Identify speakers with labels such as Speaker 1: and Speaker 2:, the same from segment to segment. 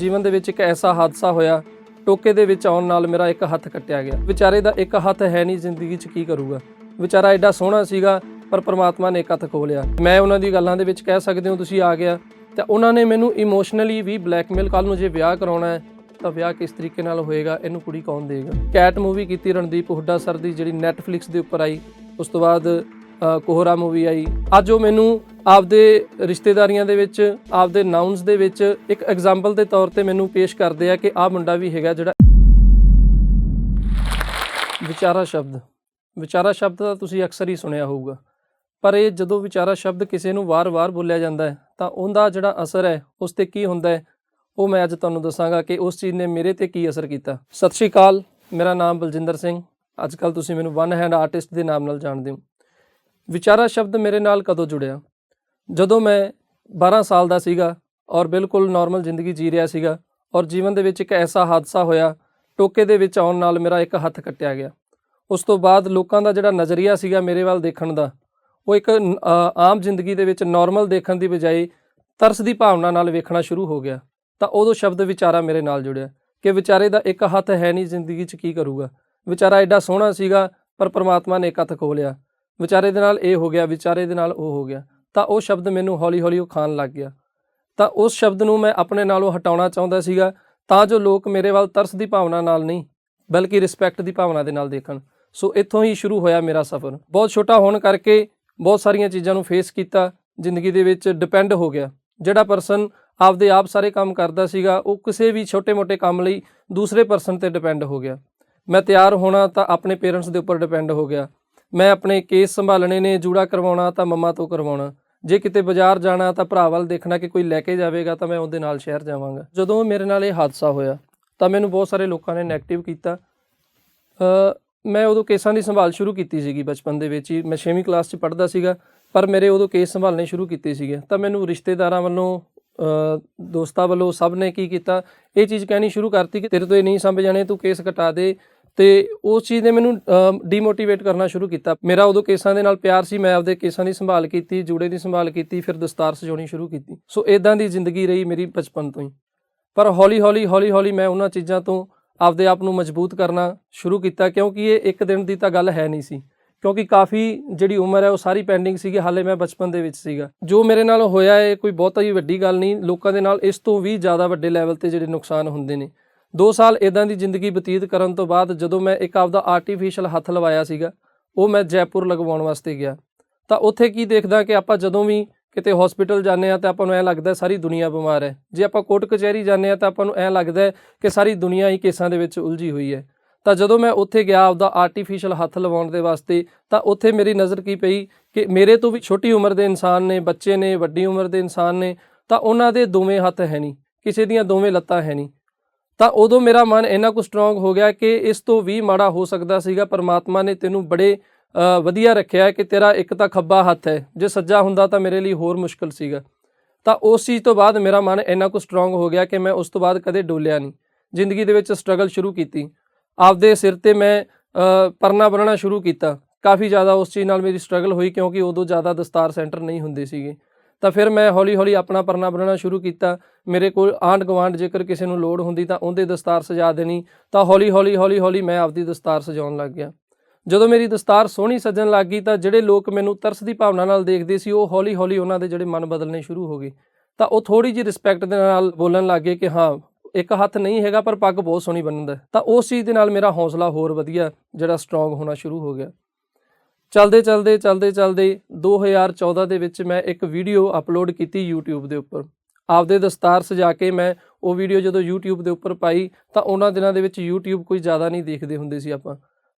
Speaker 1: ਜੀਵਨ ਦੇ ਵਿੱਚ ਇੱਕ ਐਸਾ ਹਾਦਸਾ ਹੋਇਆ, ਟੋਕੇ ਦੇ ਵਿੱਚ ਆਉਣ ਨਾਲ ਮੇਰਾ ਇੱਕ ਹੱਥ ਕੱਟਿਆ ਗਿਆ। ਵਿਚਾਰੇ ਦਾ ਇੱਕ ਹੱਥ ਹੈ ਨਹੀਂ, ਜ਼ਿੰਦਗੀ 'ਚ ਕੀ ਕਰੂਗਾ? ਵਿਚਾਰਾ ਐਡਾ ਸੋਹਣਾ ਸੀਗਾ, ਪਰ ਪ੍ਰਮਾਤਮਾ ਨੇ ਇੱਕ ਹੱਥ ਖੋਹ ਲਿਆ। ਮੈਂ ਉਹਨਾਂ ਦੀ ਗੱਲਾਂ ਦੇ ਵਿੱਚ ਕਹਿ ਸਕਦੇ ਹਾਂ, ਤੁਸੀਂ ਆ ਗਿਆ। ਤਾਂ ਉਹਨਾਂ ਨੇ ਮੈਨੂੰ ਇਮੋਸ਼ਨਲੀ ਵੀ ਬਲੈਕਮੇਲ ਕੱਲ ਨੂੰ ਜੇ ਵਿਆਹ ਕਰਾਉਣਾ ਹੈ, ਤਾਂ ਵਿਆਹ ਕਿਸ ਤਰੀਕੇ ਨਾਲ ਹੋਏਗਾ, ਇਹਨੂੰ ਕੁੜੀ ਕੌਣ ਦੇਗਾ ਕੈਟ ਮੂਵੀ ਕੀਤੀ ਰਣਦੀਪ ਹੁੱਡਾ ਸਰ ਦੀ, ਜਿਹੜੀ ਨੈਟਫਲਿਕਸ ਦੇ ਉੱਪਰ ਆਈ। ਉਸ ਤੋਂ ਬਾਅਦ ਕੋਹਰਾ ਮੂਵੀ ਆਈ। ਅੱਜ ਉਹ ਮੈਨੂੰ ਆਪਦੇ ਰਿਸ਼ਤੇਦਾਰੀਆਂ ਦੇ ਵਿੱਚ, ਆਪਦੇ ਨਾਉਂਸ ਦੇ ਵਿੱਚ ਇੱਕ ਐਗਜ਼ਾਮਪਲ ਦੇ ਤੌਰ ਤੇ ਮੈਨੂੰ ਪੇਸ਼ ਕਰਦੇ ਆ ਕਿ ਆਹ ਮੁੰਡਾ ਵੀ ਹੈਗਾ ਜਿਹੜਾ ਵਿਚਾਰਾ ਸ਼ਬਦ। ਵਿਚਾਰਾ ਸ਼ਬਦ ਤਾਂ ਤੁਸੀਂ ਅਕਸਰ ਹੀ ਸੁਣਿਆ ਹੋਊਗਾ। ਪਰ ਇਹ ਜਦੋਂ ਵਿਚਾਰਾ ਸ਼ਬਦ ਕਿਸੇ ਨੂੰ ਵਾਰ-ਵਾਰ ਬੋਲਿਆ ਜਾਂਦਾ ਹੈ, ਤਾਂ ਉਹਦਾ ਜਿਹੜਾ ਅਸਰ ਹੈ, ਉਸ ਤੇ ਕੀ ਹੁੰਦਾ ਹੈ, ਉਹ ਮੈਂ ਅੱਜ ਤੁਹਾਨੂੰ ਦੱਸਾਂਗਾ ਕਿ ਉਸ ਚੀਜ਼ ਨੇ ਮੇਰੇ ਤੇ ਕੀ ਅਸਰ ਕੀਤਾ। ਸਤਿ ਸ਼੍ਰੀ ਅਕਾਲ, ਮੇਰਾ ਨਾਮ ਬਲਜਿੰਦਰ ਸਿੰਘ। ਅੱਜ ਅੱਜਕੱਲ ਤੁਸੀਂ ਮੈਨੂੰ ਵਨ ਹੈਂਡ ਆਰਟਿਸਟ ਦੇ ਨਾਮ ਨਾਲ ਜਾਣਦੇ ਹੋ। ਵਿਚਾਰਾ ਸ਼ਬਦ ਮੇਰੇ ਨਾਲ ਕਦੋਂ ਜੁੜਿਆ? ਜਦੋਂ ਮੈਂ 12 ਸਾਲ ਦਾ ਸੀਗਾ ਔਰ ਬਿਲਕੁਲ ਨਾਰਮਲ ਜ਼ਿੰਦਗੀ ਜੀ ਰਿਹਾ ਸੀਗਾ ਔਰ ਜੀਵਨ ਦੇ ਵਿੱਚ ਇੱਕ ਐਸਾ ਹਾਦਸਾ ਹੋਇਆ, ਟੋਕੇ ਦੇ ਵਿੱਚ ਆਉਣ ਨਾਲ ਮੇਰਾ ਇੱਕ ਹੱਥ ਕੱਟਿਆ ਗਿਆ। ਉਸ ਤੋਂ ਬਾਅਦ ਲੋਕਾਂ ਦਾ ਜਿਹੜਾ ਨਜ਼ਰੀਆ ਸੀਗਾ ਮੇਰੇ ਵੱਲ ਦੇਖਣ ਦਾ, ਉਹ ਇੱਕ ਆਮ ਜ਼ਿੰਦਗੀ ਦੇ ਵਿੱਚ ਨਾਰਮਲ ਦੇਖਣ ਦੀ ਬਜਾਏ ਤਰਸ ਦੀ ਭਾਵਨਾ ਨਾਲ ਵੇਖਣਾ ਸ਼ੁਰੂ ਹੋ ਗਿਆ। ਤਾਂ ਉਦੋਂ ਸ਼ਬਦ ਵਿਚਾਰਾ ਮੇਰੇ ਨਾਲ ਜੁੜਿਆ ਕਿ ਵਿਚਾਰੇ ਦਾ ਇੱਕ ਹੱਥ ਹੈ ਨਹੀਂ ਜ਼ਿੰਦਗੀ 'ਚ ਕੀ ਕਰੂਗਾ। ਵਿਚਾਰਾ ਐਡਾ ਸੋਹਣਾ ਸੀਗਾ, ਪਰ ਪ੍ਰਮਾਤਮਾ ਨੇ ਇੱਕ ਹੱਥ ਖੋਹ ਲਿਆ। ਵਿਚਾਰੇ ਦੇ ਨਾਲ ਇਹ ਹੋ ਗਿਆ, ਵਿਚਾਰੇ ਦੇ ਨਾਲ ਉਹ ਹੋ ਗਿਆ। ਤਾਂ ਉਹ ਸ਼ਬਦ ਮੈਨੂੰ ਹੌਲੀ-ਹੌਲੀ ਉਹ ਖਾਣ ਲੱਗ ਗਿਆ। ਤਾਂ ਉਸ ਸ਼ਬਦ ਨੂੰ ਮੈਂ ਆਪਣੇ ਨਾਲੋਂ ਹਟਾਉਣਾ ਚਾਹੁੰਦਾ ਸੀਗਾ, ਤਾਂ ਜੋ ਲੋਕ ਮੇਰੇ ਵੱਲ ਤਰਸ ਦੀ ਭਾਵਨਾ ਨਾਲ ਨਹੀਂ, ਬਲਕਿ ਰਿਸਪੈਕਟ ਦੀ ਭਾਵਨਾ ਦੇ ਨਾਲ ਦੇਖਣ। ਸੋ ਇੱਥੋਂ ਹੀ ਸ਼ੁਰੂ ਹੋਇਆ ਮੇਰਾ ਸਫ਼ਰ। ਬਹੁਤ ਛੋਟਾ ਹੋਣ ਕਰਕੇ ਬਹੁਤ ਸਾਰੀਆਂ ਚੀਜ਼ਾਂ ਨੂੰ ਫੇਸ ਕੀਤਾ, ਜ਼ਿੰਦਗੀ ਦੇ ਵਿੱਚ ਡਿਪੈਂਡ ਹੋ ਗਿਆ। ਜਿਹੜਾ ਪਰਸਨ ਆਪਦੇ ਆਪ ਸਾਰੇ ਕੰਮ ਕਰਦਾ ਸੀਗਾ, ਉਹ ਕਿਸੇ ਵੀ ਛੋਟੇ-ਮੋਟੇ ਕੰਮ ਲਈ ਦੂਸਰੇ ਪਰਸਨ ਤੇ ਡਿਪੈਂਡ ਹੋ ਗਿਆ। ਮੈਂ ਤਿਆਰ ਹੋਣਾ ਤਾਂ ਆਪਣੇ ਪੇਰੈਂਟਸ ਦੇ ਉੱਪਰ ਡਿਪੈਂਡ ਹੋ ਗਿਆ। ਮੈਂ ਆਪਣੇ ਕੇਸ ਸੰਭਾਲਣੇ ਨੇ, ਜੂੜਾ ਕਰਵਾਉਣਾ ਤਾਂ ਮੰਮਾ ਤੋਂ ਕਰਵਾਉਣਾ। ਜੇ ਕਿਤੇ ਬਾਜ਼ਾਰ ਜਾਣਾ ਤਾਂ ਭਰਾ ਵੱਲ ਦੇਖਣਾ ਕਿ ਕੋਈ ਲੈ ਕੇ ਜਾਵੇਗਾ ਤਾਂ ਮੈਂ ਉਹਦੇ ਨਾਲ ਸ਼ਹਿਰ ਜਾਵਾਂਗਾ। ਜਦੋਂ ਮੇਰੇ ਨਾਲ ਇਹ ਹਾਦਸਾ ਹੋਇਆ, ਤਾਂ ਮੈਨੂੰ ਬਹੁਤ ਸਾਰੇ ਲੋਕਾਂ ਨੇ 네ਗੇਟਿਵ ਕੀਤਾ ਮੈਂ ਉਦੋਂ ਕੇਸਾਂ ਦੀ ਸੰਭਾਲ ਸ਼ੁਰੂ ਕੀਤੀ ਸੀਗੀ ਬਚਪਨ ਦੇ ਵਿੱਚ ਹੀ। ਮੈਂ 6ਵੀਂ ਕਲਾਸ 'ਚ ਪੜ੍ਹਦਾ ਸੀਗਾ, ਪਰ ਮੇਰੇ ਉਦੋਂ ਕੇਸ ਸੰਭਾਲਣੇ ਸ਼ੁਰੂ ਕੀਤੇ ਸੀਗੇ। ਤਾਂ ਮੈਨੂੰ ਰਿਸ਼ਤੇਦਾਰਾਂ ਵੱਲੋਂ ਦੋਸਤਾਂ ਵੱਲੋਂ ਸਭ ਨੇ ਕੀ ਕੀਤਾ, ਇਹ ਚੀਜ਼ ਕਹਿਣੀ ਸ਼ੁਰੂ ਕਰਤੀ ਕਿ ਤੇਰੇ ਤੋਂ ਇਹ ਨਹੀਂ ਸਮਝ ਜਾਣੇ ਤੂੰ ਕੇਸ ਕਟਾ ਦੇ। ਤੇ ਉਸ ਚੀਜ਼ ਨੇ ਮੈਨੂੰ ਡੀਮੋਟੀਵੇਟ ਕਰਨਾ ਸ਼ੁਰੂ ਕੀਤਾ। ਮੇਰਾ ਉਦੋਂ ਕੇਸਾਂ ਦੇ ਨਾਲ ਪਿਆਰ ਸੀ, ਮੈਂ ਆਪਦੇ ਕੇਸਾਂ ਦੀ ਸੰਭਾਲ ਕੀਤੀ, ਜੂੜੇ ਦੀ ਸੰਭਾਲ ਕੀਤੀ, ਫਿਰ ਦਸਤਾਰ ਸਜਾਉਣੀ ਸ਼ੁਰੂ ਕੀਤੀ। ਸੋ ਇਦਾਂ ਦੀ ਜ਼ਿੰਦਗੀ ਰਹੀ ਮੇਰੀ ਬਚਪਨ ਤੋਂ ਹੀ। ਪਰ ਹੌਲੀ ਹੌਲੀ ਹੌਲੀ ਹੌਲੀ ਮੈਂ ਉਹਨਾਂ ਚੀਜ਼ਾਂ ਤੋਂ ਆਪਦੇ ਆਪ ਨੂੰ ਮਜ਼ਬੂਤ ਕਰਨਾ ਸ਼ੁਰੂ ਕੀਤਾ, ਕਿਉਂਕਿ ਇਹ ਇੱਕ ਦਿਨ ਦੀ ਤਾਂ ਗੱਲ ਹੈ ਨਹੀਂ ਸੀ। ਕਿਉਂਕਿ ਕਾਫੀ ਜਿਹੜੀ ਉਮਰ ਹੈ, ਉਹ ਸਾਰੀ ਪੈਂਡਿੰਗ ਸੀਗੀ, ਹਾਲੇ ਮੈਂ ਬਚਪਨ ਦੇ ਵਿੱਚ ਸੀਗਾ। ਜੋ ਮੇਰੇ ਨਾਲ ਹੋਇਆ ਹੈ ਕੋਈ ਬਹੁਤਾ ਹੀ ਵੱਡੀ ਗੱਲ ਨਹੀਂ। ਲੋਕਾਂ ਦੇ ਨਾਲ ਇਸ ਤੋਂ ਵੀ ਜ਼ਿਆਦਾ ਵੱਡੇ ਲੈਵਲ ਤੇ ਜਿਹੜੇ ਨੁਕਸਾਨ ਹੁੰਦੇ ਨੇ। 2 ਸਾਲ ਇਦਾਂ ਦੀ ਜ਼ਿੰਦਗੀ ਬਤੀਤ ਕਰਨ ਤੋਂ ਬਾਅਦ ਜਦੋਂ ਮੈਂ ਇੱਕ ਆਪਦਾ ਆਰਟੀਫੀਸ਼ੀਅਲ ਹੱਥ ਲਵਾਇਆ ਸੀਗਾ, ਉਹ ਮੈਂ ਜੈਪੁਰ ਲਗਵਾਉਣ ਵਾਸਤੇ ਗਿਆ। ਤਾਂ ਉੱਥੇ ਕੀ ਦੇਖਦਾ ਕਿ ਆਪਾਂ ਜਦੋਂ ਵੀ ਕਿਤੇ ਹਸਪੀਟਲ ਜਾਂਦੇ ਆ ਤਾਂ ਆਪਾਂ ਨੂੰ ਐ ਲੱਗਦਾ ਸਾਰੀ ਦੁਨੀਆ ਬਿਮਾਰ ਹੈ। ਜੇ ਆਪਾਂ ਕੋਰਟ ਕਚਹਿਰੀ ਜਾਂਦੇ ਆ ਤਾਂ ਆਪਾਂ ਨੂੰ ਐ ਲੱਗਦਾ ਕਿ ਸਾਰੀ ਦੁਨੀਆ ਹੀ ਕੇਸਾਂ ਦੇ ਵਿੱਚ ਉਲਝੀ ਹੋਈ ਹੈ। ਤਾਂ ਜਦੋਂ ਮੈਂ ਉੱਥੇ ਗਿਆ ਆਪਦਾ ਆਰਟੀਫੀਸ਼ੀਅਲ ਹੱਥ ਲਵਾਉਣ ਦੇ ਵਾਸਤੇ, ਤਾਂ ਉੱਥੇ ਮੇਰੀ ਨਜ਼ਰ ਕੀ ਪਈ ਕਿ ਮੇਰੇ ਤੋਂ ਵੀ ਛੋਟੀ ਉਮਰ ਦੇ ਇਨਸਾਨ ਨੇ, ਬੱਚੇ ਨੇ, ਵੱਡੀ ਉਮਰ ਦੇ ਇਨਸਾਨ ਨੇ, ਤਾਂ ਉਹਨਾਂ ਦੇ ਦੋਵੇਂ ਹੱਥ ਹੈ ਨਹੀਂ, ਕਿਸੇ ਦੀਆਂ ਦੋਵੇਂ ਲੱਤਾਂ ਹੈ ਨਹੀਂ। ਤਾਂ ਉਦੋਂ ਮੇਰਾ ਮਨ ਇੰਨਾ ਕੁ ਸਟਰੋਂਗ ਹੋ ਗਿਆ ਕਿ ਇਸ ਤੋਂ ਵੀ ਮਾੜਾ ਹੋ ਸਕਦਾ ਸੀਗਾ। ਪਰਮਾਤਮਾ ਨੇ ਤੈਨੂੰ ਬੜੇ ਵਧੀਆ ਰੱਖਿਆ ਕਿ ਤੇਰਾ ਇੱਕ ਤਾਂ ਖੱਬਾ ਹੱਥ ਹੈ। ਜੇ ਸੱਜਾ ਹੁੰਦਾ ਤਾਂ ਮੇਰੇ ਲਈ ਹੋਰ ਮੁਸ਼ਕਲ ਸੀਗਾ। ਤਾਂ ਉਸ ਚੀਜ਼ ਤੋਂ ਬਾਅਦ ਮੇਰਾ ਮਨ ਇੰਨਾ ਕੁ ਸਟਰੋਂਗ ਹੋ ਗਿਆ ਕਿ ਮੈਂ ਉਸ ਤੋਂ ਬਾਅਦ ਕਦੇ ਡੋਲਿਆ ਨਹੀਂ। ਜ਼ਿੰਦਗੀ ਦੇ ਵਿੱਚ ਸਟਰਗਲ ਸ਼ੁਰੂ ਕੀਤੀ। ਆਪਦੇ ਸਿਰ ਤੇ ਮੈਂ ਪਰਨਾ ਬੰਨਣਾ ਸ਼ੁਰੂ ਕੀਤਾ। ਕਾਫੀ ਜ਼ਿਆਦਾ ਉਸ ਚੀਜ਼ ਨਾਲ ਮੇਰੀ ਸਟਰਗਲ ਹੋਈ ਕਿਉਂਕਿ ਉਦੋਂ ਜ਼ਿਆਦਾ ਦਸਤਾਰ ਸੈਂਟਰ ਨਹੀਂ ਹੁੰਦੇ ਸੀਗੇ। ਤਾਂ ਫਿਰ ਮੈਂ ਹੌਲੀ-ਹੌਲੀ ਆਪਣਾ ਪਰਨਾ ਬੰਨਣਾ ਸ਼ੁਰੂ ਕੀਤਾ। ਮੇਰੇ ਕੋਲ ਆਂਢ ਗੁਆਂਢ ਜੇਕਰ ਕਿਸੇ ਨੂੰ ਲੋੜ ਹੁੰਦੀ ਤਾਂ ਉਹਦੇ ਦਸਤਾਰ ਸਜਾ ਦੇਣੀ। ਤਾਂ ਹੌਲੀ-ਹੌਲੀ ਹੌਲੀ-ਹੌਲੀ ਮੈਂ ਆਪਦੀ ਦਸਤਾਰ ਸਜਾਉਣ ਲੱਗ ਗਿਆ। ਜਦੋਂ ਮੇਰੀ ਦਸਤਾਰ ਸੋਹਣੀ ਸੱਜਣ ਲੱਗ ਗਈ ਤਾਂ ਜਿਹੜੇ ਲੋਕ ਮੈਨੂੰ ਤਰਸ ਦੀ ਭਾਵਨਾ ਨਾਲ ਦੇਖਦੇ ਸੀ, ਉਹ ਹੌਲੀ-ਹੌਲੀ ਉਹਨਾਂ ਦੇ ਜਿਹੜੇ ਮਨ ਬਦਲਣੇ ਸ਼ੁਰੂ ਹੋ ਗਏ। ਤਾਂ ਉਹ ਥੋੜੀ ਜਿਹੀ ਰਿਸਪੈਕਟ ਦੇ ਨਾਲ ਬੋਲਣ ਲੱਗ ਗਏ ਕਿ ਹਾਂ, ਇੱਕ ਹੱਥ ਨਹੀਂ ਹੈਗਾ ਪਰ ਪੱਗ ਬਹੁਤ ਸੋਹਣੀ ਬੰਨਦਾ ਹੈ। ਤਾਂ ਉਸ ਚੀਜ਼ ਦੇ ਨਾਲ ਮੇਰਾ ਹੌਸਲਾ ਹੋਰ ਵਧੀਆ, ਜਿਹੜਾ ਸਟਰੋਂਗ ਹੋਣਾ ਸ਼ੁਰੂ ਹੋ ਗਿਆ। ਚਲਦੇ ਚਲਦੇ ਚਲਦੇ ਚਲਦੇ 2014 ਦੇ ਵਿੱਚ ਮੈਂ ਇੱਕ ਵੀਡੀਓ ਅਪਲੋਡ ਕੀਤੀ YouTube ਦੇ ਉੱਪਰ। ਆਪਦੇ ਦਸਤਾਰ ਸਜਾ ਕੇ ਮੈਂ ਉਹ ਵੀਡੀਓ ਜਦੋਂ YouTube ਦੇ ਉੱਪਰ ਪਾਈ ਤਾਂ ਉਹਨਾਂ ਦਿਨਾਂ ਦੇ ਵਿੱਚ YouTube ਕੋਈ ਜ਼ਿਆਦਾ ਨਹੀਂ ਦੇਖਦੇ ਹੁੰਦੇ ਸੀ ਆਪਾਂ।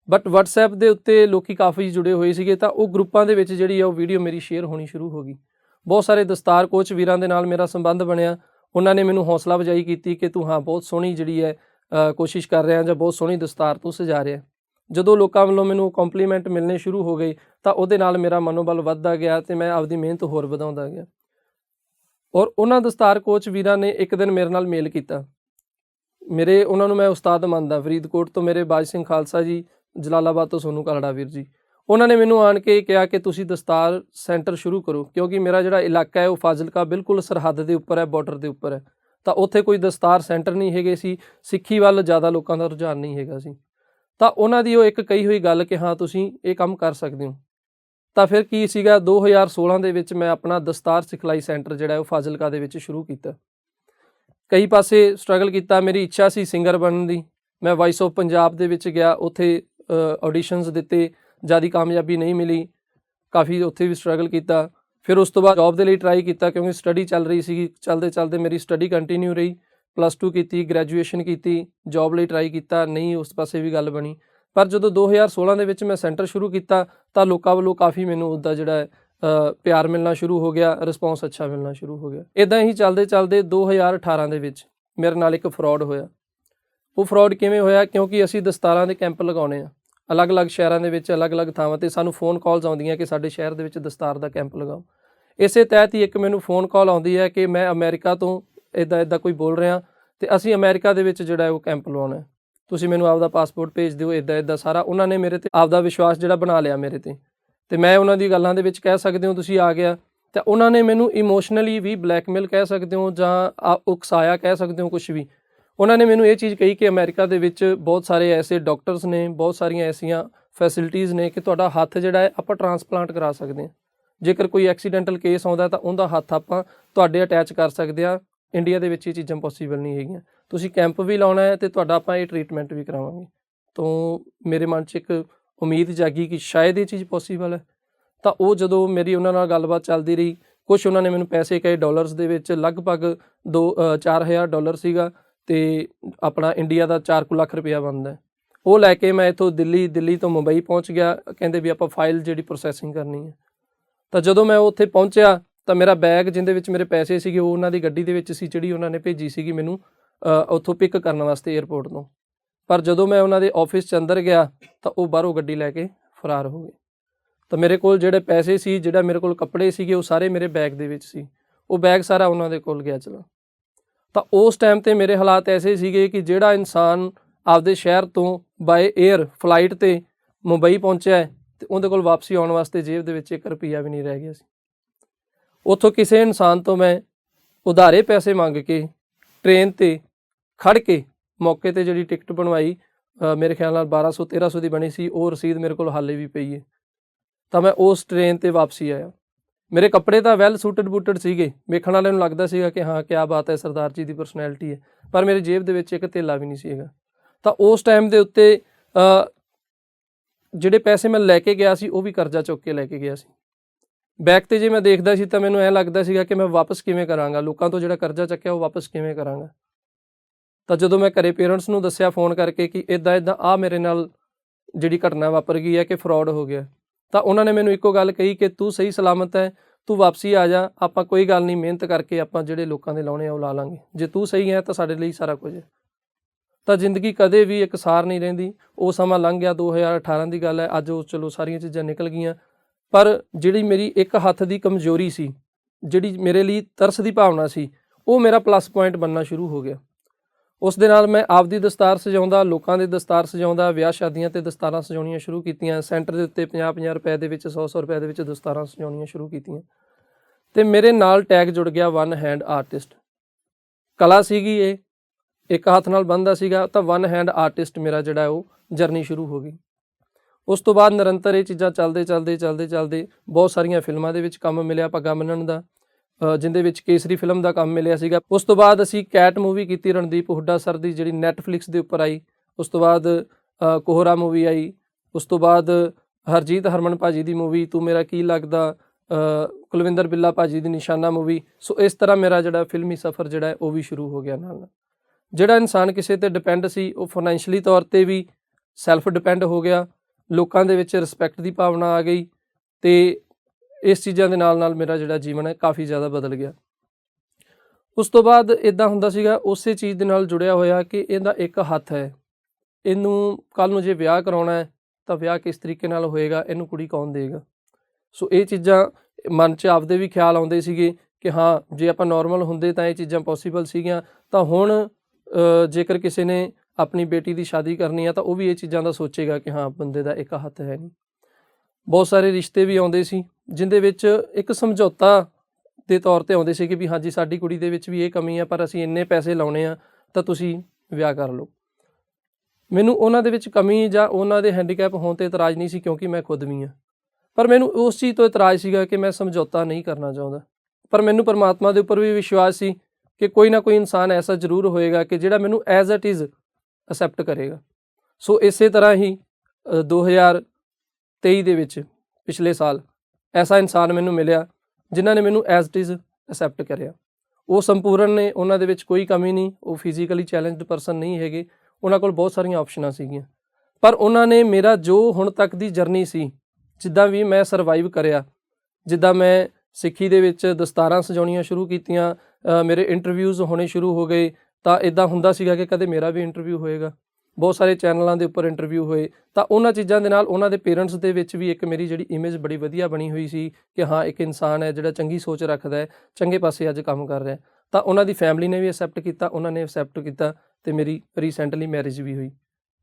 Speaker 1: ਬਟ WhatsApp ਦੇ ਉੱਤੇ ਲੋਕੀ ਕਾਫੀ ਜੁੜੇ ਹੋਏ ਸੀਗੇ ਤਾਂ ਉਹ ਗਰੁੱਪਾਂ ਦੇ ਵਿੱਚ ਜਿਹੜੀ ਆ ਉਹ ਵੀਡੀਓ ਮੇਰੀ ਸ਼ੇਅਰ ਹੋਣੀ ਸ਼ੁਰੂ ਹੋ ਗਈ। ਬਹੁਤ ਸਾਰੇ ਦਸਤਾਰ ਕੋਚ ਵੀਰਾਂ ਦੇ ਨਾਲ ਮੇਰਾ ਸੰਬੰਧ ਬਣਿਆ। ਉਹਨਾਂ ਨੇ ਮੈਨੂੰ ਹੌਸਲਾ ਅਫਜ਼ਾਈ ਕੀਤੀ ਕਿ ਤੂੰ ਹਾਂ, ਬਹੁਤ ਸੋਹਣੀ ਜਿਹੜੀ ਹੈ ਕੋਸ਼ਿਸ਼ ਕਰ ਰਿਹਾ ਜਾਂ ਬਹੁਤ ਸੋਹਣੀ ਦਸਤਾਰ ਤੂੰ ਸਜਾ ਰਿਹਾ। ਜਦੋਂ ਲੋਕਾਂ ਵੱਲੋਂ ਮੈਨੂੰ ਕੰਪਲੀਮੈਂਟ ਮਿਲਣੇ ਸ਼ੁਰੂ ਹੋ ਗਏ, ਤਾਂ ਉਹਦੇ ਨਾਲ ਮੇਰਾ ਮਨੋਬਲ ਵੱਧਦਾ ਗਿਆ ਤੇ ਮੈਂ ਆਪਦੀ ਮਿਹਨਤ ਹੋਰ ਵਧਾਉਂਦਾ ਗਿਆ। ਔਰ ਉਹਨਾਂ ਦਸਤਾਰ ਕੋਚ ਵੀਰਾਂ ਨੇ ਇੱਕ ਦਿਨ ਮੇਰੇ ਨਾਲ ਮੇਲ ਕੀਤਾ। ਮੇਰੇ, ਉਹਨਾਂ ਨੂੰ ਮੈਂ ਉਸਤਾਦ ਮੰਨਦਾ, ਫਰੀਦਕੋਟ ਤੋਂ ਮੇਰੇ ਬਾਜ ਸਿੰਘ ਖਾਲਸਾ ਜੀ, ਜਲਾਲਾਬਾਦ ਤੋਂ ਸੋਨੂ ਕਾਲੜਾ ਵੀਰ ਜੀ। ਉਹਨਾਂ ਨੇ ਮੈਨੂੰ ਆਣ ਕੇ ਕਿਹਾ ਕਿ ਤੁਸੀਂ ਦਸਤਾਰ ਸੈਂਟਰ ਸ਼ੁਰੂ ਕਰੋ, ਕਿਉਂਕਿ ਮੇਰਾ ਜਿਹੜਾ ਇਲਾਕਾ ਹੈ, ਉਹ ਫਾਜ਼ਿਲਕਾ ਬਿਲਕੁਲ ਸਰਹੱਦ ਦੇ ਉੱਪਰ ਹੈ ਬਾਰਡਰ ਦੇ ਉੱਪਰ ਹੈ। ਤਾਂ ਉੱਥੇ ਕੋਈ ਦਸਤਾਰ ਸੈਂਟਰ ਨਹੀਂ ਹੈਗੇ ਸੀ, ਸਿੱਖੀ ਵੱਲ ਜ਼ਿਆਦਾ ਲੋਕਾਂ ਦਾ ਰੁਝਾਨ ਨਹੀਂ ਹੈਗਾ ਸੀ। ਤਾਂ ਉਹਨਾਂ ਦੀ ਉਹ ਇੱਕ ਕਹੀ ਹੋਈ ਗੱਲ ਕਿ ਹਾਂ, ਤੁਸੀਂ ਇਹ ਕੰਮ ਕਰ ਸਕਦੇ ਹੋ। ਤਾਂ ਫਿਰ ਕੀ ਸੀਗਾ 2016 ਦੇ ਵਿੱਚ ਮੈਂ ਆਪਣਾ ਦਸਤਾਰ ਸਿਖਲਾਈ ਸੈਂਟਰ ਜਿਹੜਾ ਉਹ ਫਾਜ਼ਿਲਕਾ ਦੇ ਵਿੱਚ ਸ਼ੁਰੂ ਕੀਤਾ। ਕਈ ਪਾਸੇ ਸਟਰਗਲ ਕੀਤਾ, ਮੇਰੀ ਇੱਛਾ ਸੀ ਸਿੰਗਰ ਬਣਨ ਦੀ। ਮੈਂ ਵਾਇਸ ਆਫ ਪੰਜਾਬ ਦੇ ਵਿੱਚ ਗਿਆ, ਉੱਥੇ ਆਡੀਸ਼ਨਸ ਦਿੱਤੇ, ਜ਼ਿਆਦਾ ਕਾਮਯਾਬੀ ਨਹੀਂ ਮਿਲੀ, ਕਾਫੀ ਉੱਥੇ ਵੀ ਸਟਰਗਲ ਕੀਤਾ। ਫਿਰ ਉਸ ਤੋਂ ਬਾਅਦ ਜੌਬ ਦੇ ਲਈ ਟਰਾਈ ਕੀਤਾ, ਕਿਉਂਕਿ ਸਟੱਡੀ ਚੱਲ ਰਹੀ ਸੀ ਚੱਲਦੇ ਚਲਦੇ ਮੇਰੀ ਸਟੱਡੀ ਕੰਟੀਨਿਊ ਰਹੀ। ਪਲੱਸ 2 ਕੀਤੀ, ਗ੍ਰੈਜੂਏਸ਼ਨ ਕੀਤੀ, ਜੌਬ ਲਈ ਟਰਾਈ ਕੀਤਾ, ਨਹੀਂ ਉਸ ਪਾਸੇ ਵੀ ਗੱਲ ਬਣੀ। ਪਰ ਜਦੋਂ 2016 ਦੇ ਵਿੱਚ ਮੈਂ ਸੈਂਟਰ ਸ਼ੁਰੂ ਕੀਤਾ, ਤਾਂ ਲੋਕਾਂ ਵੱਲੋਂ ਕਾਫੀ ਮੈਨੂੰ ਉਹਦਾ ਜਿਹੜਾ ਪਿਆਰ ਮਿਲਣਾ ਸ਼ੁਰੂ ਹੋ ਗਿਆ ਰਿਸਪੌਂਸ ਅੱਛਾ ਮਿਲਣਾ ਸ਼ੁਰੂ ਹੋ ਗਿਆ। ਇਦਾਂ ਹੀ ਚੱਲਦੇ ਚੱਲਦੇ 2018 ਦੇ ਵਿੱਚ ਮੇਰੇ ਨਾਲ ਇੱਕ ਫਰਾਡ ਹੋਇਆ। ਉਹ ਫਰਾਡ ਕਿਵੇਂ ਹੋਇਆ? ਕਿਉਂਕਿ ਅਸੀਂ ਦਸਤਾਰਾਂ ਦੇ ਕੈਂਪ ਲਗਾਉਣੇ ਆ ਅਲੱਗ-ਅਲੱਗ ਸ਼ਹਿਰਾਂ ਦੇ ਵਿੱਚ, ਅਲੱਗ-ਅਲੱਗ ਥਾਵਾਂ ਤੇ ਸਾਨੂੰ ਫੋਨ ਕਾਲਸ ਆਉਂਦੀਆਂ ਕਿ ਸਾਡੇ ਸ਼ਹਿਰ ਦੇ ਵਿੱਚ ਦਸਤਾਰ ਦਾ ਕੈਂਪ ਲਗਾਓ। ਇਸੇ ਤਹਿਤ ਹੀ ਇੱਕ ਮੈਨੂੰ ਫੋਨ ਕਾਲ ਆਉਂਦੀ ਹੈ ਕਿ ਮੈਂ ਅਮਰੀਕਾ ਤੋਂ ਇਦਾਂ ਇਦਾਂ ਕੋਈ ਬੋਲ ਰਿਹਾ ਤੇ ਅਸੀਂ ਅਮਰੀਕਾ ਦੇ ਵਿੱਚ ਜਿਹੜਾ ਉਹ ਕੈਂਪ ਲਵਾਉਣਾ ਤੁਸੀਂ ਮੈਨੂੰ ਆਪਦਾ ਪਾਸਪੋਰਟ ਭੇਜ ਦਿਓ ਇਦਾਂ ਇਦਾਂ ਸਾਰਾ। ਉਹਨਾਂ ਨੇ ਮੇਰੇ ਤੇ ਆਪਦਾ ਵਿਸ਼ਵਾਸ ਜਿਹੜਾ ਬਣਾ ਲਿਆ ਮੇਰੇ ਤੇ। ਤੇ ਮੈਂ ਉਹਨਾਂ ਦੀ ਗੱਲਾਂ ਦੇ ਵਿੱਚ ਕਹਿ ਸਕਦੇ ਹੋ, ਤੁਸੀਂ ਆ ਗਿਆ। ਤਾਂ ਉਹਨਾਂ ਨੇ ਮੈਨੂੰ ਇਮੋਸ਼ਨਲੀ ਵੀ ਬਲੈਕਮੇਲ ਕਹਿ ਸਕਦੇ ਹੋ ਜਾਂ ਆ- ਉਕਸਾਇਆ ਕਹਿ ਸਕਦੇ ਹੋ ਕੁਝ ਵੀ। ਉਹਨਾਂ ਨੇ ਮੈਨੂੰ ਇਹ ਚੀਜ਼ ਕਹੀ ਕਿ ਅਮਰੀਕਾ ਦੇ ਵਿੱਚ ਬਹੁਤ ਸਾਰੇ ਐਸੇ ਡਾਕਟਰਸ ਨੇ, ਬਹੁਤ ਸਾਰੀਆਂ ਐਸੀਆਂ ਫੈਸਿਲਿਟੀਆਂ ਨੇ ਕਿ ਤੁਹਾਡਾ ਹੱਥ ਜਿਹੜਾ ਹੈ ਆਪਾਂ ਟਰਾਂਸਪਲਾਂਟ ਕਰਾ ਸਕਦੇ ਹਾਂ। ਜੇਕਰ ਕੋਈ ਐਕਸੀਡੈਂਟਲ ਕੇਸ ਆਉਂਦਾ ਤਾਂ ਉਹਦਾ ਹੱਥ ਆਪਾਂ ਤੁਹਾਡੇ ਅਟੈਚ ਕਰ ਸਕਦੇ ਆ ਇੰਡੀਆ ਦੇ ਵਿੱਚ ਇਹ ਚੀਜ਼ਾਂ ਪੋਸੀਬਲ ਨਹੀਂ ਹੈਗੀਆਂ। ਤੁਸੀਂ ਕੈਂਪ ਵੀ ਲਾਉਣਾ ਹੈ ਤੇ ਤੁਹਾਡਾ ਆਪਾਂ ਇਹ ਟ੍ਰੀਟਮੈਂਟ ਵੀ ਕਰਾਵਾਂਗੇ। ਤੋਂ ਮੇਰੇ ਮਨ 'ਚ ਇੱਕ ਉਮੀਦ ਜਾਗੀ ਕਿ ਸ਼ਾਇਦ ਇਹ ਚੀਜ਼ ਪੋਸੀਬਲ ਹੈ। ਤਾਂ ਉਹ ਜਦੋਂ ਮੇਰੀ ਉਹਨਾਂ ਨਾਲ ਗੱਲਬਾਤ ਚੱਲਦੀ ਰਹੀ ਕੁਝ ਉਹਨਾਂ ਨੇ ਮੈਨੂੰ ਪੈਸੇ ਕਹੇ ਡਾਲਰਸ ਦੇ ਵਿੱਚ, ਲਗਭਗ 2 4000 ਡਾਲਰ ਸੀਗਾ ਤੇ ਆਪਣਾ ਇੰਡੀਆ ਦਾ 4 ਲੱਖ ਰੁਪਇਆ ਬਣਦਾ ਉਹ ਲੈ ਕੇ ਮੈਂ ਇਥੋਂ ਦਿੱਲੀ ਦਿੱਲੀ ਤੋਂ ਮੁੰਬਈ ਪਹੁੰਚ ਗਿਆ। ਕਹਿੰਦੇ ਵੀ ਆਪਾਂ ਫਾਈਲ ਜਿਹੜੀ ਪ੍ਰੋਸੈਸਿੰਗ ਕਰਨੀ ਹੈ। ਤਾਂ ਜਦੋਂ ਮੈਂ ਉੱਥੇ ਪਹੁੰਚਿਆ ਤਾਂ ਮੇਰਾ ਬੈਗ ਜਿੰਦੇ ਵਿੱਚ ਮੇਰੇ ਪੈਸੇ ਸੀਗੇ, ਉਹ ਉਹਨਾਂ ਦੀ ਗੱਡੀ ਦੇ ਵਿੱਚ ਸੀ, ਜਿਹੜੀ ਉਹਨਾਂ ਨੇ ਭੇਜੀ ਸੀਗੀ ਮੈਨੂੰ ਉੱਥੋਂ ਪਿਕ ਕਰਨ ਵਾਸਤੇ 에ਅਰਪੋਰਟ ਤੋਂ। ਪਰ ਜਦੋਂ ਮੈਂ ਉਹਨਾਂ ਦੇ ਆਫਿਸ 'ਚ ਅੰਦਰ ਗਿਆ, ਤਾਂ ਉਹ ਬਾਹਰੋਂ ਗੱਡੀ ਲੈ ਕੇ ਫਰਾਰ ਹੋ ਗਏ। ਤਾਂ ਮੇਰੇ ਕੋਲ ਜਿਹੜੇ ਪੈਸੇ ਸੀ, ਜਿਹੜਾ ਮੇਰੇ ਕੋਲ ਕੱਪੜੇ ਸੀਗੇ, ਉਹ ਸਾਰੇ ਮੇਰੇ ਬੈਗ ਦੇ ਵਿੱਚ ਸੀ। ਉਹ ਬੈਗ ਸਾਰਾ ਉਹਨਾਂ ਦੇ ਕੋਲ ਗਿਆ ਚਲਾ। ਤਾਂ ਉਸ ਟਾਈਮ ਤੇ ਮੇਰੇ ਹਾਲਾਤ ਐਸੇ ਸੀਗੇ ਕਿ ਜਿਹੜਾ ਇਨਸਾਨ ਆਪਦੇ ਸ਼ਹਿਰ ਤੋਂ ਬਾਏ 에ਅਰ ਫਲਾਈਟ ਤੇ ਮੁੰਬਈ ਪਹੁੰਚਿਆ ਹੈ, ਤੇ ਉਹਦੇ ਕੋਲ ਵਾਪਸੀ ਆਉਣ ਵਾਸਤੇ ਜੇਬ ਦੇ ਵਿੱਚ 1 ਰੁਪਿਆ ਵੀ ਨਹੀਂ ਰਹਿ ਗਿਆ ਸੀ। ਉੱਥੋਂ ਕਿਸੇ ਇਨਸਾਨ ਤੋਂ ਮੈਂ ਉਧਾਰੇ ਪੈਸੇ ਮੰਗ ਕੇ, ਟ੍ਰੇਨ ਤੇ ਖੜ ਕੇ ਮੌਕੇ ਤੇ ਜਿਹੜੀ ਟਿਕਟ ਬਣਵਾਈ ਮੇਰੇ ਖਿਆਲ ਨਾਲ 1200 1300 ਦੀ ਬਣੀ ਸੀ, ਉਹ ਰਸੀਦ ਮੇਰੇ ਕੋਲ ਹਾਲੇ ਵੀ ਪਈ ਹੈ। ਤਾਂ ਮੈਂ ਉਸ ਟ੍ਰੇਨ ਤੇ ਵਾਪਸੀ ਆਇਆ। ਮੇਰੇ ਕੱਪੜੇ ਤਾਂ ਵੈਲ ਸੂਟਡ ਬੂਟਡ ਸੀਗੇ। ਵੇਖਣ ਵਾਲਿਆਂ ਨੂੰ ਲੱਗਦਾ ਸੀਗਾ ਕਿ ਹਾਂ ਕੀ ਬਾਤ ਹੈ, ਸਰਦਾਰ ਜੀ ਦੀ ਪਰਸਨੈਲਿਟੀ ਹੈ। ਪਰ ਮੇਰੀ ਜੇਬ ਦੇ ਵਿੱਚ ਇੱਕ ਧੇਲਾ ਵੀ ਨਹੀਂ ਸੀਗਾ ਤਾਂ ਉਸ ਟਾਈਮ ਦੇ ਉੱਤੇ ਜਿਹੜੇ ਪੈਸੇ ਮੈਂ ਲੈ ਕੇ ਗਿਆ ਸੀ, ਉਹ ਵੀ ਕਰਜ਼ਾ ਚੁੱਕ ਕੇ ਲੈ ਕੇ ਗਿਆ ਸੀ। ਬੈਕ ਤੇ ਜੇ ਮੈਂ ਦੇਖਦਾ ਸੀ ਤਾਂ ਮੈਨੂੰ ਐ ਲੱਗਦਾ ਸੀਗਾ ਕਿ ਮੈਂ ਵਾਪਸ ਕਿਵੇਂ ਕਰਾਂਗਾ? ਲੋਕਾਂ ਤੋਂ ਜਿਹੜਾ ਕਰਜ਼ਾ ਚੱਕਿਆ ਉਹ ਵਾਪਸ ਕਿਵੇਂ ਕਰਾਂਗਾ? ਤਾਂ ਜਦੋਂ ਮੈਂ ਘਰੇ ਪੇਰੈਂਟਸ ਨੂੰ ਦੱਸਿਆ ਫੋਨ ਕਰਕੇ ਕਿ ਇਦਾਂ ਇਦਾਂ ਆ ਮੇਰੇ ਨਾਲ ਜਿਹੜੀ ਘਟਨਾ ਵਾਪਰ ਗਈ ਹੈ ਕਿ ਫਰਾਡ ਹੋ ਗਿਆ, ਤਾਂ ਉਹਨਾਂ ਨੇ ਮੈਨੂੰ ਇੱਕੋ ਗੱਲ ਕਹੀ ਕਿ ਤੂੰ ਸਹੀ ਸਲਾਮਤ ਹੈ, ਤੂੰ ਵਾਪਸੀ ਆ ਜਾ, ਆਪਾਂ ਕੋਈ ਗੱਲ ਨਹੀਂ, ਮਿਹਨਤ ਕਰਕੇ ਆਪਾਂ ਜਿਹੜੇ ਲੋਕਾਂ ਦੇ ਲਾਉਣੇ ਆ ਉਹ ਲਾ ਲਾਂਗੇ। ਜੇ ਤੂੰ ਸਹੀ ਹੈ ਤਾਂ ਸਾਡੇ ਲਈ ਸਾਰਾ ਕੁਝ ਹੈ। ਤਾਂ ਜ਼ਿੰਦਗੀ ਕਦੇ ਵੀ ਇਕਸਾਰ ਨਹੀਂ ਰਹਿੰਦੀ। ਉਹ ਸਮਾਂ ਲੰਘ ਗਿਆ 2018 ਦੀ ਗੱਲ ਹੈ, ਅੱਜ ਉਹ ਚਲੋ ਸਾਰੀਆਂ ਚੀਜ਼ਾਂ ਨਿਕਲ ਗਈਆਂ। ਪਰ ਜਿਹੜੀ ਮੇਰੀ ਇੱਕ ਹੱਥ ਦੀ ਕਮਜ਼ੋਰੀ ਸੀ, ਜਿਹੜੀ ਮੇਰੇ ਲਈ ਤਰਸ ਦੀ ਭਾਵਨਾ ਸੀ, ਉਹ ਮੇਰਾ ਪਲੱਸ ਪੁਆਇੰਟ ਬਣਨਾ ਸ਼ੁਰੂ ਹੋ ਗਿਆ। ਉਸ ਦੇ ਨਾਲ ਮੈਂ ਆਪਦੀ ਦਸਤਾਰ ਸਜਾਉਂਦਾ, ਲੋਕਾਂ ਦੇ ਦਸਤਾਰ ਸਜਾਉਂਦਾ, ਵਿਆਹ ਸ਼ਾਦੀਆਂ ਤੇ ਦਸਤਾਰਾਂ ਸਜਾਉਣੀਆਂ ਸ਼ੁਰੂ ਕੀਤੀਆਂ, ਸੈਂਟਰ ਦੇ ਉੱਤੇ 50-50 ਰੁਪਏ ਦੇ ਵਿੱਚ 100-100 ਰੁਪਏ ਦੇ ਵਿੱਚ ਦਸਤਾਰਾਂ ਸਜਾਉਣੀਆਂ ਸ਼ੁਰੂ ਕੀਤੀਆਂ। ਤੇ ਮੇਰੇ ਨਾਲ ਟੈਗ ਜੁੜ ਗਿਆ ਵਨ ਹੈਂਡ ਆਰਟਿਸਟ ਕਲਾ ਸੀਗੀ ਇਹ, ਇੱਕ ਹੱਥ ਨਾਲ ਬੰਦਾ ਸੀਗਾ, ਤਾਂ ਵਨ ਹੈਂਡ ਆਰਟਿਸਟ ਮੇਰਾ ਜਿਹੜਾ ਉਹ ਜਰਨੀ ਸ਼ੁਰੂ ਹੋ ਗਈ। ਉਸ ਤੋਂ ਬਾਅਦ ਨਿਰੰਤਰ ਇਹ ਚੀਜ਼ਾਂ ਚੱਲਦੇ ਚੱਲਦੇ ਚੱਲਦੇ ਚੱਲਦੇ ਬਹੁਤ ਸਾਰੀਆਂ ਫਿਲਮਾਂ ਦੇ ਵਿੱਚ ਕੰਮ ਮਿਲਿਆ ਪੱਗਾ ਮੰਨਣ ਦਾ ਅ, ਜਿੰਦੇ ਵਿੱਚ ਕੇਸਰੀ ਫਿਲਮ ਦਾ ਕੰਮ ਮਿਲਿਆ ਸੀਗਾ। ਉਸ ਤੋਂ ਬਾਅਦ ਅਸੀਂ ਕੈਟ ਮੂਵੀ ਕੀਤੀ ਰਣਦੀਪ ਹੁੱਡਾ ਸਰ ਦੀ ਜਿਹੜੀ ਨੈਟਫਲਿਕਸ ਦੇ ਉੱਪਰ ਆਈ। ਉਸ ਤੋਂ ਬਾਅਦ ਕੋਹਰਾ ਮੂਵੀ ਆਈ। ਉਸ ਤੋਂ ਬਾਅਦ ਹਰਜੀਤ ਹਰਮਨ ਭਾਜੀ ਦੀ ਮੂਵੀ ਤੂੰ ਮੇਰਾ ਕੀ ਲੱਗਦਾ ਕੁਲਵਿੰਦਰ ਬਿੱਲਾ ਭਾਜੀ ਦੀ ਨਿਸ਼ਾਨਾ ਮੂਵੀ। ਸੋ ਇਸ ਤਰ੍ਹਾਂ ਮੇਰਾ ਜਿਹੜਾ ਫਿਲਮੀ ਸਫ਼ਰ ਜਿਹੜਾ ਉਹ ਵੀ ਸ਼ੁਰੂ ਹੋ ਗਿਆ ਨਾਲ ਜਿਹੜਾ ਇਨਸਾਨ ਕਿਸੇ ਤੇ ਡਿਪੈਂਡ ਸੀ ਉਹ ਫਾਈਨੈਂਸ਼ੀਅਲੀ ਤੌਰ ਤੇ ਵੀ ਸੈਲਫ ਡਿਪੈਂਡ ਹੋ ਗਿਆ। ਲੋਕਾਂ ਦੇ ਵਿੱਚ ਰਿਸਪੈਕਟ ਦੀ ਭਾਵਨਾ ਆ ਗਈ ਤੇ ਇਸ ਚੀਜ਼ਾਂ ਦੇ ਨਾਲ ਨਾਲ ਮੇਰਾ ਜਿਹੜਾ ਜੀਵਨ ਹੈ ਕਾਫੀ ਜ਼ਿਆਦਾ ਬਦਲ ਗਿਆ। ਉਸ ਤੋਂ ਬਾਅਦ ਇਦਾਂ ਹੁੰਦਾ ਸੀਗਾ, ਉਸੇ ਚੀਜ਼ ਦੇ ਨਾਲ ਜੁੜਿਆ ਹੋਇਆ ਕਿ ਇਹਦਾ ਇੱਕ ਹੱਥ ਹੈ। ਇਹਨੂੰ ਕੱਲ ਨੂੰ ਜੇ ਵਿਆਹ ਕਰਾਉਣਾ ਹੈ ਤਾਂ ਵਿਆਹ ਕਿਸ ਤਰੀਕੇ ਨਾਲ ਹੋਏਗਾ, ਇਹਨੂੰ ਕੁੜੀ ਕੌਣ ਦੇਗਾ ਸੋ ਇਹ ਚੀਜ਼ਾਂ ਮਨ 'ਚ ਆਪਦੇ ਵੀ ਖਿਆਲ ਆਉਂਦੇ ਸੀਗੇ ਕਿ ਹਾਂ, ਜੇ ਆਪਾਂ ਨਾਰਮਲ ਹੁੰਦੇ ਤਾਂ ਇਹ ਚੀਜ਼ਾਂ ਪੋਸੀਬਲ ਸੀਗੀਆਂ। ਤਾਂ ਹੁਣ ਜੇਕਰ ਕਿਸੇ ਨੇ ਆਪਣੀ ਬੇਟੀ ਦੀ ਸ਼ਾਦੀ ਕਰਨੀ ਆ ਤਾਂ ਉਹ ਵੀ ਇਹ ਚੀਜ਼ਾਂ ਦਾ ਸੋਚੇਗਾ ਕਿ ਹਾਂ, ਬੰਦੇ ਦਾ ਇੱਕ ਹੱਥ ਹੈ ਨਹੀਂ। ਬਹੁਤ ਸਾਰੇ ਰਿਸ਼ਤੇ ਵੀ ਆਉਂਦੇ ਸੀ, ਜਿੰਦੇ ਵਿੱਚ ਇੱਕ ਸਮਝੌਤਾ ਦੇ ਤੌਰ ਤੇ ਆਉਂਦੇ ਸੀ ਕਿ ਵੀ ਹਾਂਜੀ ਸਾਡੀ ਕੁੜੀ ਦੇ ਵਿੱਚ ਵੀ ਇਹ ਕਮੀ ਹੈ ਪਰ ਅਸੀਂ ਇੰਨੇ ਪੈਸੇ ਲਾਉਣੇ ਆ ਤਾਂ ਤੁਸੀਂ ਵਿਆਹ ਕਰ ਲਓ। ਮੈਨੂੰ ਉਹਨਾਂ ਦੇ ਵਿੱਚ ਕਮੀ ਜਾਂ ਉਹਨਾਂ ਦੇ ਹੈਂਡੀਕੈਪ ਹੋਣ ਤੇ ਇਤਰਾਜ਼ ਨਹੀਂ ਸੀ ਕਿਉਂਕਿ ਮੈਂ ਖੁਦ ਵੀ ਹਾਂ ਪਰ ਮੈਨੂੰ ਉਸ ਚੀਜ਼ ਤੋਂ ਇਤਰਾਜ਼ ਸੀਗਾ ਕਿ ਮੈਂ ਸਮਝੌਤਾ ਨਹੀਂ ਕਰਨਾ ਚਾਹੁੰਦਾ। ਪਰ ਮੈਨੂੰ ਪਰਮਾਤਮਾ ਦੇ ਉੱਪਰ ਵੀ ਵਿਸ਼ਵਾਸ ਸੀ ਕਿ ਕੋਈ ਨਾ ਕੋਈ ਇਨਸਾਨ ਐਸਾ ਜ਼ਰੂਰ ਹੋਏਗਾ ਕਿ ਜਿਹੜਾ ਮੈਨੂੰ ਐਜ਼ ਇਟ ਇਜ਼ ਅਸੈਪਟ ਕਰੇਗਾ। ਸੋ ਇਸੇ ਤਰ੍ਹਾਂ ਹੀ ਅ, 2023 ਦੇ ਵਿੱਚ ਪਿਛਲੇ ਸਾਲ ਐਸਾ ਇਨਸਾਨ ਮੈਨੂੰ ਮਿਲਿਆ ਜਿਨ੍ਹਾਂ ਨੇ ਮੈਨੂੰ ਐਜ਼ ਇਟ ਇਜ਼ ਅਸੈਪਟ ਕਰਿਆ। ਉਹ ਸੰਪੂਰਨ ਨੇ ਉਹਨਾਂ ਦੇ ਵਿੱਚ ਕੋਈ ਕਮੀ ਨਹੀਂ ਉਹ ਫਿਜ਼ੀਕਲੀ ਚੈਲੰਜਡ ਪਰਸਨ ਨਹੀਂ ਹੈਗੇ ਉਹਨਾਂ ਕੋਲ ਬਹੁਤ ਸਾਰੀਆਂ ਆਪਸ਼ਨਾਂ ਸੀਗੀਆਂ। ਪਰ ਉਹਨਾਂ ਨੇ ਮੇਰਾ ਜੋ ਹੁਣ ਤੱਕ ਦੀ ਜਰਨੀ ਸੀ ਜਿੱਦਾਂ ਵੀ ਮੈਂ ਸਰਵਾਈਵ ਕਰਿਆ ਜਿੱਦਾਂ ਮੈਂ ਸਿੱਖੀ ਦੇ ਵਿੱਚ ਦਸਤਾਰਾਂ ਸਜਾਉਣੀਆਂ ਸ਼ੁਰੂ ਕੀਤੀਆਂ ਮੇਰੇ ਇੰਟਰਵਿਊਜ਼ ਹੋਣੇ ਸ਼ੁਰੂ ਹੋ ਗਏ ਤਾਂ ਇਦਾਂ ਹੁੰਦਾ ਸੀਗਾ ਕਿ ਕਦੇ ਮੇਰਾ ਵੀ ਇੰਟਰਵਿਊ ਹੋਏਗਾ। ਬਹੁਤ ਸਾਰੇ ਚੈਨਲਾਂ ਦੇ ਉੱਪਰ ਇੰਟਰਵਿਊ ਹੋਏ। ਤਾਂ ਉਹਨਾਂ ਚੀਜ਼ਾਂ ਦੇ ਨਾਲ ਉਹਨਾਂ ਦੇ ਪੇਰੈਂਟਸ ਦੇ ਵਿੱਚ ਵੀ ਇੱਕ ਮੇਰੀ ਜਿਹੜੀ ਇਮੇਜ ਬੜੀ ਵਧੀਆ ਬਣੀ ਹੋਈ ਸੀ ਕਿ ਹਾਂ, ਇੱਕ ਇਨਸਾਨ ਹੈ ਜਿਹੜਾ ਚੰਗੀ ਸੋਚ ਰੱਖਦਾ ਹੈ, ਚੰਗੇ ਪਾਸੇ ਅੱਜ ਕੰਮ ਕਰ ਰਿਹਾ ਤਾਂ ਉਹਨਾਂ ਦੀ ਫੈਮਿਲੀ ਨੇ ਵੀ ਅਸੈਪਟ ਕੀਤਾ, ਉਹਨਾਂ ਨੇ ਅਸੈਪਟ ਕੀਤਾ ਤੇ ਮੇਰੀ ਰੀਸੈਂਟਲੀ ਮੈਰਿਜ ਵੀ ਹੋਈ।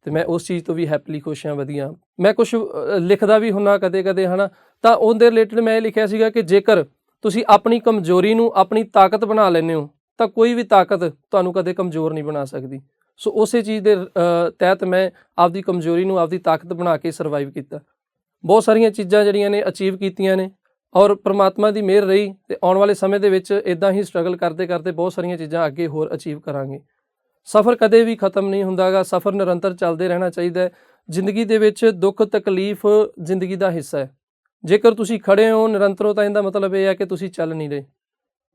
Speaker 1: ਤੇ ਮੈਂ ਉਸ ਚੀਜ਼ ਤੋਂ ਵੀ ਹੈਪੀਲੀ ਖੁਸ਼ ਹਾਂ, ਵਧੀਆ। ਮੈਂ ਕੁਝ ਲਿਖਦਾ ਵੀ ਹੁੰਨਾ ਕਦੇ-ਕਦੇ, ਹਨਾ। ਤਾਂ ਉਹਦੇ ਰਿਲੇਟਡ ਮੈਂ ਇਹ ਲਿਖਿਆ ਸੀਗਾ ਕਿ ਜੇਕਰ ਤੁਸੀਂ ਆਪਣੀ ਕਮਜ਼ੋਰੀ ਨੂੰ ਆਪਣੀ ਤਾਕਤ ਬਣਾ ਲੈਂਦੇ ਹੋ ਤਾਂ ਕੋਈ ਵੀ ਤਾਕਤ ਤੁਹਾਨੂੰ ਕਦੇ ਕਮਜ਼ੋਰ ਨਹੀਂ ਬਣਾ ਸਕਦੀ। ਸੋ ਉਸੇ ਚੀਜ਼ ਦੇ ਤਹਿਤ ਮੈਂ ਆਪਦੀ ਕਮਜ਼ੋਰੀ ਨੂੰ ਆਪਦੀ ਤਾਕਤ ਬਣਾ ਕੇ ਸਰਵਾਈਵ ਕੀਤਾ। ਬਹੁਤ ਸਾਰੀਆਂ ਚੀਜ਼ਾਂ ਜਿਹੜੀਆਂ ਨੇ ਅਚੀਵ ਕੀਤੀਆਂ ਨੇ ਔਰ ਪ੍ਰਮਾਤਮਾ ਦੀ ਮਿਹਰ ਰਹੀ ਤੇ ਆਉਣ ਵਾਲੇ ਸਮੇਂ ਦੇ ਵਿੱਚ ਇਦਾਂ ਹੀ ਸਟਰਗਲ ਕਰਦੇ ਕਰਦੇ ਬਹੁਤ ਸਾਰੀਆਂ ਚੀਜ਼ਾਂ ਅੱਗੇ ਹੋਰ ਅਚੀਵ ਕਰਾਂਗੇ। ਸਫ਼ਰ ਕਦੇ ਵੀ ਖਤਮ ਨਹੀਂ ਹੁੰਦਾਗਾ, ਸਫ਼ਰ ਨਿਰੰਤਰ ਚੱਲਦੇ ਰਹਿਣਾ ਚਾਹੀਦਾ ਹੈ। ਜ਼ਿੰਦਗੀ ਦੇ ਵਿੱਚ ਦੁੱਖ, ਤਕਲੀਫ ਜ਼ਿੰਦਗੀ ਦਾ ਹਿੱਸਾ ਹੈ। ਜੇਕਰ ਤੁਸੀਂ ਖੜੇ ਹੋ ਨਿਰੰਤਰ ਤਾਂ ਇਹਦਾ ਮਤਲਬ ਇਹ ਹੈ ਕਿ ਤੁਸੀਂ ਚੱਲ ਨਹੀਂ ਰਹੇ।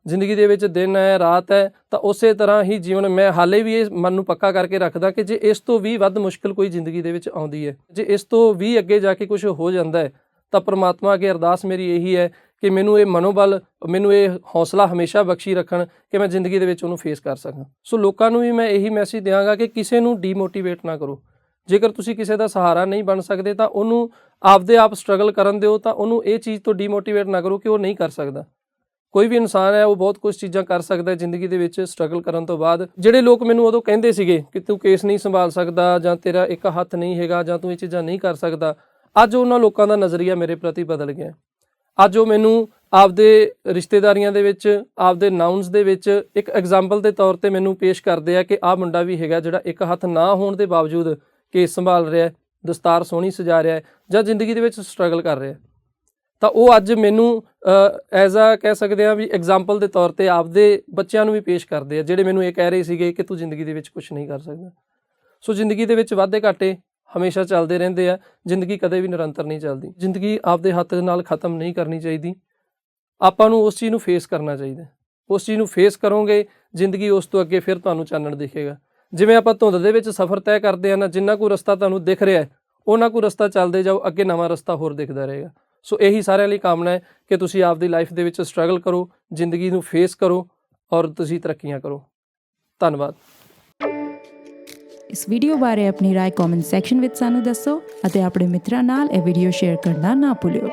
Speaker 1: ਜ਼ਿੰਦਗੀ ਦੇ ਵਿੱਚ ਦਿਨ ਹੈ, ਰਾਤ ਹੈ, ਤਾਂ ਉਸੇ ਤਰ੍ਹਾਂ ਹੀ ਜੀਵਨ ਮੈਂ ਹਾਲੇ ਵੀ ਇਹ ਮਨ ਨੂੰ ਪੱਕਾ ਕਰਕੇ ਰੱਖਦਾ ਕਿ ਜੇ ਇਸ ਤੋਂ ਵੀ ਵੱਧ ਮੁਸ਼ਕਲ ਕੋਈ ਜ਼ਿੰਦਗੀ ਦੇ ਵਿੱਚ ਆਉਂਦੀ ਹੈ, ਜੇ ਇਸ ਤੋਂ ਵੀ ਅੱਗੇ ਜਾ ਕੇ ਕੁਝ ਹੋ ਜਾਂਦਾ ਹੈ, ਤਾਂ ਪ੍ਰਮਾਤਮਾ ਅੱਗੇ ਅਰਦਾਸ ਮੇਰੀ ਇਹੀ ਹੈ ਕਿ ਮੈਨੂੰ ਇਹ ਮਨੋਬਲ, ਮੈਨੂੰ ਇਹ ਹੌਸਲਾ ਹਮੇਸ਼ਾ ਬਖਸ਼ੀ ਰੱਖਣ ਕਿ ਮੈਂ ਜ਼ਿੰਦਗੀ ਦੇ ਵਿੱਚ ਉਹਨੂੰ ਫੇਸ ਕਰ ਸਕਾਂ। ਸੋ ਲੋਕਾਂ ਨੂੰ ਵੀ ਮੈਂ ਇਹੀ ਮੈਸੇਜ ਦਿਆਂਗਾ ਕਿ ਕਿਸੇ ਨੂੰ ਡੀਮੋਟੀਵੇਟ ਨਾ ਕਰੋ। ਜੇਕਰ ਤੁਸੀਂ ਕਿਸੇ ਦਾ ਸਹਾਰਾ ਨਹੀਂ ਬਣ ਸਕਦੇ ਤਾਂ ਉਹਨੂੰ ਆਪਦੇ ਆਪ ਸਟਰਗਲ ਕਰਨ ਦਿਓ ਤਾਂ ਉਹਨੂੰ ਇਹ ਚੀਜ਼ ਤੋਂ ਡੀਮੋਟੀਵੇਟ ਨਾ ਕਰੋ ਕਿ ਉਹ ਨਹੀਂ ਕਰ ਸਕਦਾ। ਕੋਈ ਵੀ ਇਨਸਾਨ ਹੈ, ਉਹ ਬਹੁਤ ਕੁਝ ਚੀਜ਼ਾਂ ਕਰ ਸਕਦਾ ਹੈ ਜ਼ਿੰਦਗੀ ਦੇ ਵਿੱਚ ਸਟਰਗਲ ਕਰਨ ਤੋਂ ਬਾਅਦ। ਜਿਹੜੇ ਲੋਕ ਮੈਨੂੰ ਉਦੋਂ ਕਹਿੰਦੇ ਸੀਗੇ ਕਿ ਤੂੰ ਕੇਸ ਨਹੀਂ ਸੰਭਾਲ ਸਕਦਾ ਜਾਂ ਤੇਰਾ ਇੱਕ ਹੱਥ ਨਹੀਂ ਹੈਗਾ ਜਾਂ ਤੂੰ ਇਹ ਚੀਜ਼ਾਂ ਨਹੀਂ ਕਰ ਸਕਦਾ, ਅੱਜ ਉਹਨਾਂ ਲੋਕਾਂ ਦਾ ਨਜ਼ਰੀਆ ਮੇਰੇ ਪ੍ਰਤੀ ਬਦਲ ਗਿਆ। ਅੱਜ ਉਹ ਮੈਨੂੰ ਆਪਦੇ ਰਿਸ਼ਤੇਦਾਰੀਆਂ ਦੇ ਵਿੱਚ, ਆਪਦੇ ਨਾਊਨਸ ਦੇ ਵਿੱਚ ਇੱਕ ਐਗਜ਼ਾਮਪਲ ਦੇ ਤੌਰ ਤੇ ਮੈਨੂੰ ਪੇਸ਼ ਕਰਦੇ ਆ ਕਿ ਆਹ ਮੁੰਡਾ ਵੀ ਹੈਗਾ ਜਿਹੜਾ ਇੱਕ ਹੱਥ ਨਾ ਹੋਣ ਦੇ ਬਾਵਜੂਦ ਕੇਸ ਸੰਭਾਲ ਰਿਹਾ ਹੈ, ਦਸਤਾਰ ਸੋਹਣੀ ਸਜਾ ਰਿਹਾ ਹੈ ਜਾਂ ਜ਼ਿੰਦਗੀ ਦੇ ਵਿੱਚ ਸਟਰਗਲ ਕਰ ਰਿਹਾ ਹੈ। ਤਾਂ ਉਹ ਅੱਜ ਮੈਨੂੰ ਐਜ਼ ਆ ਕਹਿ ਸਕਦੇ ਆ ਵੀ ਐਗਜ਼ਾਮਪਲ ਦੇ ਤੌਰ ਤੇ ਆਪਦੇ ਬੱਚਿਆਂ ਨੂੰ ਵੀ ਪੇਸ਼ ਕਰਦੇ ਆ, ਜਿਹੜੇ ਮੈਨੂੰ ਇਹ ਕਹਿ ਰਹੇ ਸੀਗੇ ਕਿ ਤੂੰ ਜ਼ਿੰਦਗੀ ਦੇ ਵਿੱਚ ਕੁਝ ਨਹੀਂ ਕਰ ਸਕਦਾ। ਸੋ ਜ਼ਿੰਦਗੀ ਦੇ ਵਿੱਚ ਵਾਧੇ ਘਾਟੇ ਹਮੇਸ਼ਾ ਚੱਲਦੇ ਰਹਿੰਦੇ ਆ, ਜ਼ਿੰਦਗੀ ਕਦੇ ਵੀ ਨਿਰੰਤਰ ਨਹੀਂ ਚੱਲਦੀ। ਜ਼ਿੰਦਗੀ ਆਪਦੇ ਹੱਥ ਦੇ ਨਾਲ ਖਤਮ ਨਹੀਂ ਕਰਨੀ ਚਾਹੀਦੀ। ਆਪਾਂ ਨੂੰ ਉਸ ਚੀਜ਼ ਨੂੰ ਫੇਸ ਕਰਨਾ ਚਾਹੀਦਾ। ਉਸ ਚੀਜ਼ ਨੂੰ ਫੇਸ ਕਰੋਗੇ, ਜ਼ਿੰਦਗੀ ਉਸ ਤੋਂ ਅੱਗੇ ਫਿਰ ਤੁਹਾਨੂੰ ਚਾਨਣ ਦਿਖੇਗਾ। ਜਿਵੇਂ ਆਪਾਂ ਧੁੰਦ ਦੇ ਵਿੱਚ ਸਫ਼ਰ ਤੈਅ ਕਰਦੇ ਆ ਨਾ, ਜਿੰਨਾ ਕੋ ਰਸਤਾ ਤੁਹਾਨੂੰ ਦਿਖ ਰਿਹਾ ਹੈ, ਉਹਨਾਂ ਕੋਈ ਰਸਤਾ ਚੱਲਦੇ ਜਾਓ, ਅੱਗੇ ਨਵਾਂ ਰਸਤਾ ਹੋਰ ਦਿਖਦਾ ਰਹੇਗਾ। ਸੋ ਇਹੀ ਸਾਰਿਆਂ ਲਈ ਕਾਮਨਾ ਹੈ ਕਿ ਤੁਸੀਂ ਆਪਦੀ ਲਾਈਫ ਦੇ ਵਿੱਚ ਸਟਰਗਲ ਕਰੋ ਜ਼ਿੰਦਗੀ ਨੂੰ ਫੇਸ ਕਰੋ ਔਰ ਤੁਸੀਂ ਤਰੱਕੀਆਂ ਕਰੋ ਧੰਨਵਾਦ
Speaker 2: ਇਸ ਵੀਡੀਓ ਬਾਰੇ ਆਪਣੀ رائے ਕਮੈਂਟ ਸੈਕਸ਼ਨ ਵਿੱਚ ਸਾਨੂੰ ਦੱਸੋ ਅਤੇ ਆਪਣੇ ਮਿੱਤਰਾਂ ਨਾਲ ਇਹ ਵੀਡੀਓ ਸ਼ੇਅਰ ਕਰਨਾ ਨਾ ਭੁੱਲਿਓ